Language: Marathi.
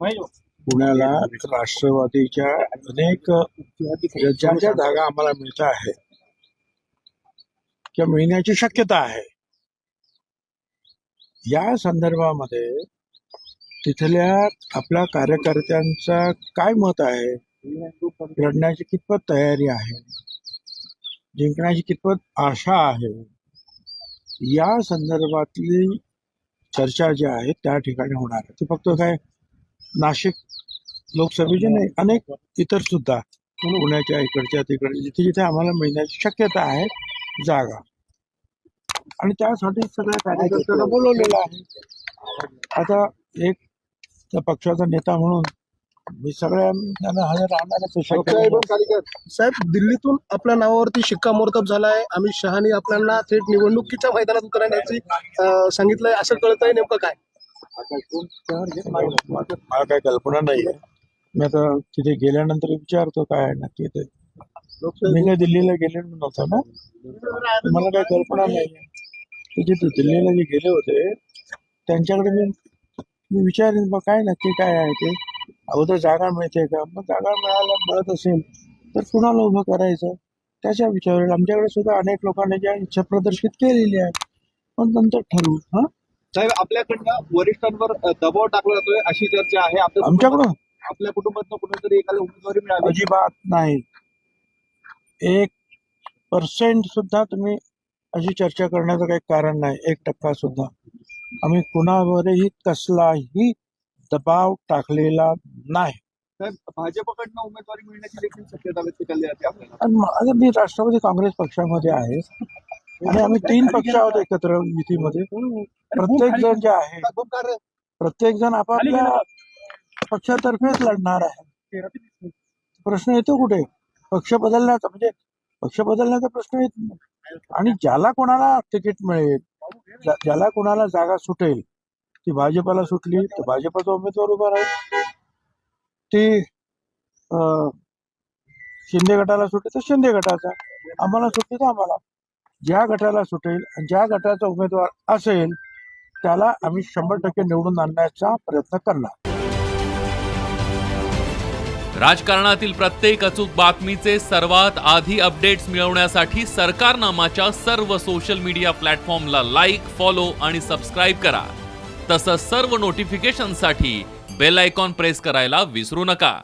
पुण्याला राष्ट्रवादीच्या अनेक ज्यांच्या जागा आम्हाला मिळत आहेत किंवा मिळण्याची शक्यता आहे. या संदर्भामध्ये तिथल्या आपल्या कार्यकर्त्यांचा काय मत आहे? लढण्याची कितपत तयारी आहे? जिंकण्याची कितपत आशा आहे? या संदर्भातली चर्चा जी आहे त्या ठिकाणी होणार आहे. ती फक्त काय नाशिक लोकसभेचे नाही अनेक इतर सुद्धा पुण्याच्या इकडच्या तिकडच्या जिथे जिथे आम्हाला मिळण्याची शक्यता आहे जागा. आणि त्यासाठी सगळ्या कार्यकर्त्यांना बोलवलेलं आहे. आता एक त्या पक्षाचा नेता म्हणून मी सगळ्यांना हजर आहे शक्य साहेब दिल्लीतून आपल्या नावावरती शिक्कामोर्तब झालाय. अमित शहानी आपल्याला थेट निवडणुकीच्या मैदानात उतरण्याची सांगितलंय. असं कळत आहे नेमकं काय? मला काय कल्पना नाही आहे. मी आता तिथे गेल्यानंतर विचारतो काय नक्की ते. मी काय दिल्लीला गेलेलो नव्हतो ना? मला काय कल्पना नाही आहे. ते जिथे दिल्लीला जे गेले होते त्यांच्याकडे मी मी विचारेन बा काय नक्की काय आहे ते? अगोदर जागा मिळते का? मग जागा मिळायला मिळत असेल तर कुणाला उभं करायचं? त्याच्या विचारावर आमच्याकडे सुद्धा अनेक लोकांनी ज्या इच्छा प्रदर्शित केलेली आहे पण नंतर ठरवू हा? साहेब आपल्याकडनं वरिष्ठांवर दबाव टाकला जातोय अशी चर्चा आहे आपल्या आमच्याकडून आपल्या कुटुंबातनं कुठेतरी एखादी उमेदवारी मिळाली अजिबात नाही. एक पर्सेंट सुद्धा तुम्ही अशी चर्चा करण्याचं काही कारण नाही. एक टक्का सुद्धा. आम्ही कुणावरही कसलाही दबाव टाकलेला नाही. साहेब भाजपकडनं उमेदवारी मिळण्याची देखील शक्यता व्यक्त केली जाते आपल्याला. आणि मी राष्ट्रवादी काँग्रेस पक्षामध्ये आहे आणि आम्ही तीन पक्ष आहोत एकत्र युतीमध्ये प्रत्येक जण जे आहे प्रत्येक जण आपापल्या पक्षातर्फेच लढणार आहे. प्रश्न येतो कुठे? पक्ष बदलण्याचा म्हणजे पक्ष बदलण्याचा प्रश्न येत नाही. आणि ज्याला कोणाला तिकीट मिळेल ज्या- ज्याला कोणाला जागा सुटेल ती भाजपला सुटली तर भाजपचा उमेदवार उभा राहील. ती शिंदे गटाला सुटेल तर शिंदे गटाचा. आम्हाला सुटली तर आम्हाला. ज्या गटाला सुटेल ज्या गटाचा उमेदवार असेल त्याला आम्ही शंभर टक्के निवडून आणण्याचा प्रयत्न करणार. राजकारणातील प्रत्येक अचूक बातमीचे सर्वात आधी अपडेट्स मिळवण्यासाठी सरकारनामाच्या सर्व सोशल मीडिया प्लॅटफॉर्मला लाईक फॉलो आणि सबस्क्राईब करा. तसंच सर्व नोटिफिकेशनसाठी बेल आयकॉन प्रेस करायला विसरू नका.